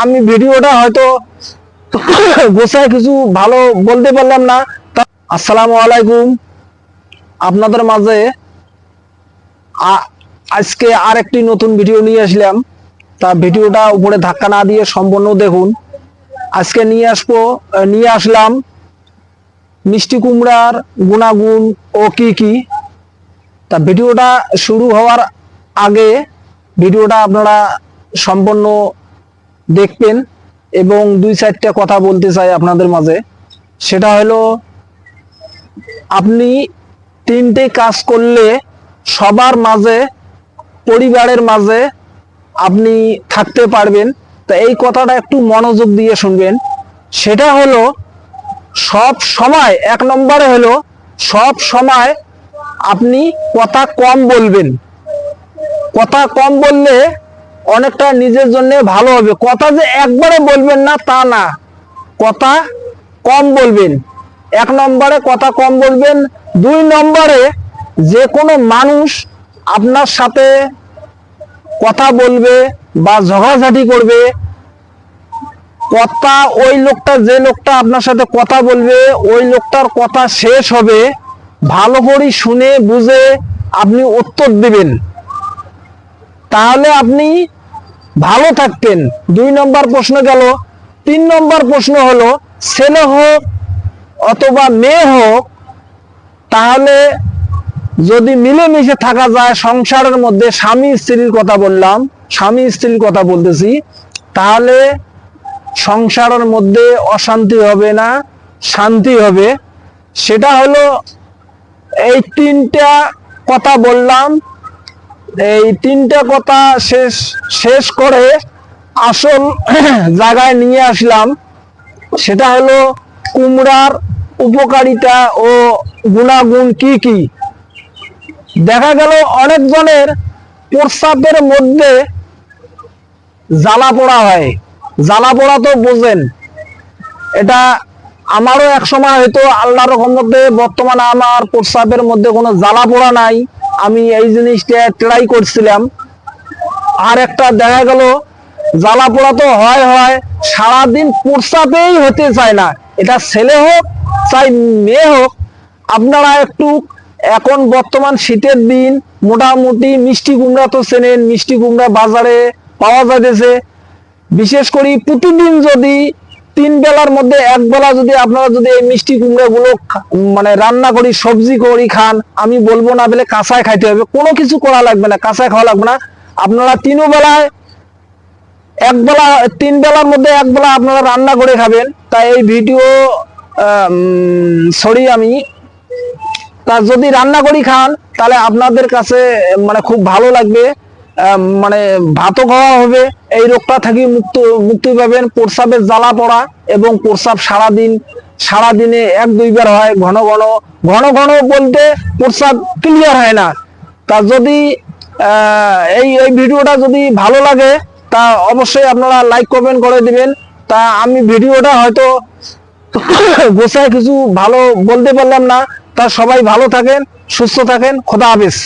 আমি ভিডিওটা হয়তো গোছায় কিছু ভালো বলতে পারলাম না। আসসালামু আলাইকুম। আপনাদের মাঝে আজকে আর একটি নতুন ভিডিও নিয়ে আসলাম। তা ভিডিওটা উপরে ধাক্কা না দিয়ে সম্পূর্ণ দেখুন। আজকে নিয়ে আসব নিয়ে আসলাম মিষ্টি কুমড়ার গুণাগুণ ও কি কি। তা ভিডিওটা শুরু হওয়ার আগে ভিডিওটা আপনারা সম্পূর্ণ দেখবেন এবং দুই চারটা কথা বলতে চাই আপনাদের মাঝে। সেটা হলো, আপনি তিনটে কাজ করলে সবার মাঝে, পরিবারের মাঝে আপনি থাকতে পারবেন। তা এই কথাটা একটু মনোযোগ দিয়ে শুনবেন। সেটা হলো, সব সময়, এক নম্বরে হলো, সব সময় আপনি কথা কম বলবেন। কথা কম বললে অনেকটা নিজের জন্য ভালো হবে। কথা যে একবারে বলবেন না, তা না। কথা কম বলবেন। এক নম্বরে কথা কম বলবেন। দুই নম্বরে যে কোনো মানুষ আপনার সাথে কথা বলবে বা ঝগড়াঝাটি করবে। কথা ওই লোকটা যে লোকটা আপনার সাথে কথা বলবে, ওই লোকটার কথা শেষ হবে। ভালো করে শুনে, বুঝে আপনি উত্তর দিবেন। তাহলে আপনি ভালো থাকতেন। দুই নম্বর প্রশ্ন গেল, তিন নম্বর প্রশ্ন হলো, ছেলে হোক অথবা মেয়ে হোক, তাহলে যদি মিলেমিশে থাকা যায় সংসারের মধ্যে স্বামী স্ত্রীর কথা বললাম, স্বামী স্ত্রীর কথা বলতেছি, তাহলে সংসারের মধ্যে অশান্তি হবে না, শান্তি হবে। সেটা হলো এই তিনটা কথা বললাম এই তিনটা কথা শেষ শেষ করে আসল জায়গায় নিয়ে আসলাম। সেটা হলো কুমড়ার উপকারিতা ও গুণাগুণ কি কি? দেখা গেল অনেকজনের প্রস্রাবের মধ্যে জ্বালা পোড়া হয়। জ্বালা পোড়া তো বোঝেন, এটা আমারও এক সময় হয়তো আল্লাহর রহমতে বর্তমানে আমার প্রস্রাবের মধ্যে কোনো জ্বালা পোড়া নাই। আমি এই জিনিসটা ট্রাই করছিলাম। আর একটা দেখা গেল, জ্বালা পোড়া তো হয় হয়, সারাদিন প্রস্রাবেই হতে চায় না। এটা ছেলে হোক, চাই মেয়ে হোক, আপনারা একটু এখন বর্তমান শীতের দিন, মোটামুটি মিষ্টি কুমড়া তো চেনেন, মিষ্টি কুমড়া বাজারে পাওয়া যাইতেছে। বিশেষ করে প্রতিদিন যদি তিন বেলার মধ্যে এক বেলা যদি আপনারা যদি এই মিষ্টি কুমড়া গুলো মানে রান্না করি, সবজি করি, খান, আমি বলব না বলে কাঁচায় খাইতে হবে। কোনো কিছু করা লাগবে না কাঁচায় খাওয়া লাগবে না। আপনারা তিনও বেলায়, এক বেলা, তিন বেলার মধ্যে এক বেলা আপনারা রান্না করে খাবেন। তাই এই ভিডিও সরি আমি, তা যদি রান্না করি খান, তাহলে আপনাদের কাছে মানে খুব ভালো লাগবে। মানে ভাতও খাওয়া হবে। এই রোগটা থেকে মুক্ত, মুক্তি পাবেন। প্রস্রাবের জ্বালা পড়া এবং প্রস্রাব সারাদিন, সারাদিনে এক, দুইবার হয় ঘন ঘন। ঘন ঘন বলতে প্রস্রাব ক্লিয়ার হয় না। তা যদি এই এই ভিডিওটা যদি ভালো লাগে, তা অবশ্যই আপনারা লাইক কমেন্ট করে দিবেন। তা আমি ভিডিওটা হয়তো গোছায় কিছু ভালো বলতে পারলাম না। তা সবাই ভালো থাকেন, সুস্থ থাকেন। খোদা হাফেজ।